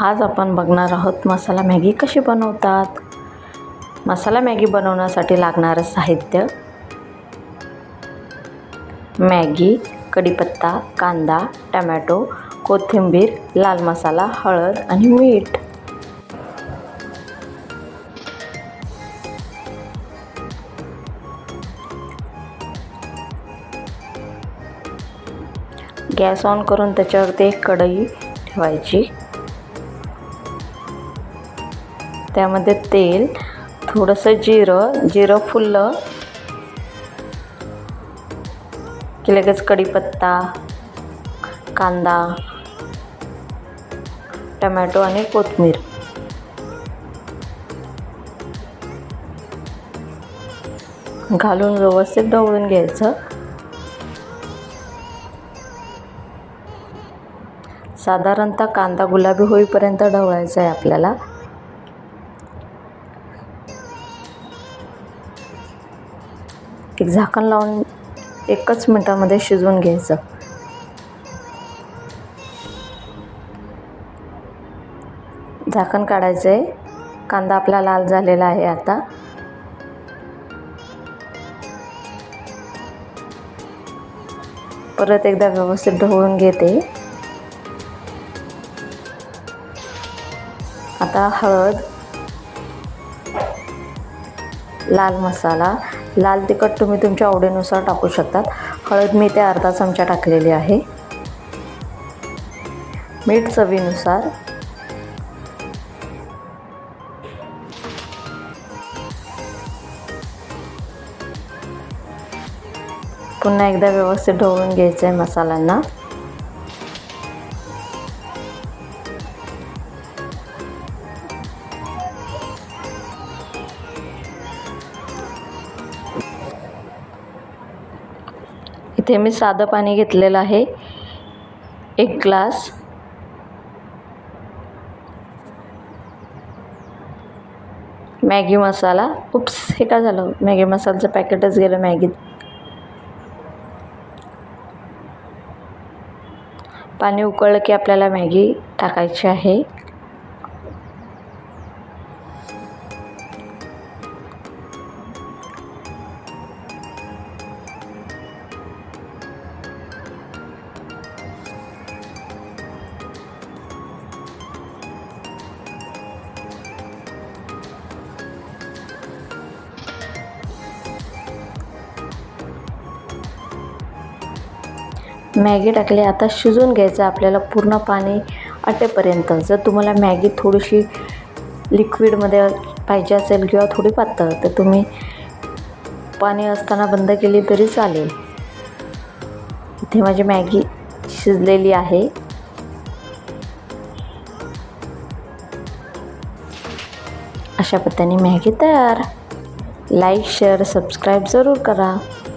आज आपण बघणार आहोत मसाला मॅगी कशी बनवतात. मसाला मॅगी बनवण्यासाठी लागणारं साहित्य. मॅगी कढीपत्ता कांदा टमॅटो कोथिंबीर लाल मसाला हळद आणि मीठ. गॅस ऑन करून त्याच्यावरती एक कढई ठेवायची. त्यामध्ये तेल थोडंसं जिरं जिरं फुललं की लगेच कढीपत्ता कांदा टमॅटो आणि कोथमीर घालून व्यवस्थित ढवळून घ्यायचं. साधारणतः कांदा गुलाबी होईपर्यंत ढवळायचा आहे आपल्याला. एक झाकण लावून एकच मिनटामध्ये शिजवून घ्यायचं. झाकण काढायचं आहे कांदा आपला लाल झालेला आहे आता. परत एकदा व्यवस्थित ढवळून घेते. आता हळद लाल मसाला. लाल तिखट तुम्ही तुमच्या आवडीनुसार टाकू शकतात. हळद मी ते अर्धा चमचा टाकलेली आहे. मीठ चवीनुसार. पुन्हा एकदा व्यवस्थित ढवळून घ्यायचं आहे मसाल्यांना. इथे मी साधं पाणी घेतलेलं आहे. एक ग्लास. मॅगी मसाला. उप्स हे काय झालं? मॅगी मसाल्याचं पॅकेटच गेलं मॅगीत. पाणी उकळलं की आपल्याला मॅगी टाकायची आहे. मॅगी टाकली आता शिजून घ्यायचं आपल्याला पूर्ण पाणी आटेपर्यंत. जर तुम्हाला मॅगी थोडीशी लिक्विडमध्ये पाहिजे असेल किंवा थोडी पातळ तर तुम्ही पाणी असताना बंद केली तरी चालेल. इथे माझी मॅगी शिजलेली आहे. अशा पद्धतीने मॅगी तयार. लाईक शेअर सबस्क्राईब जरूर करा.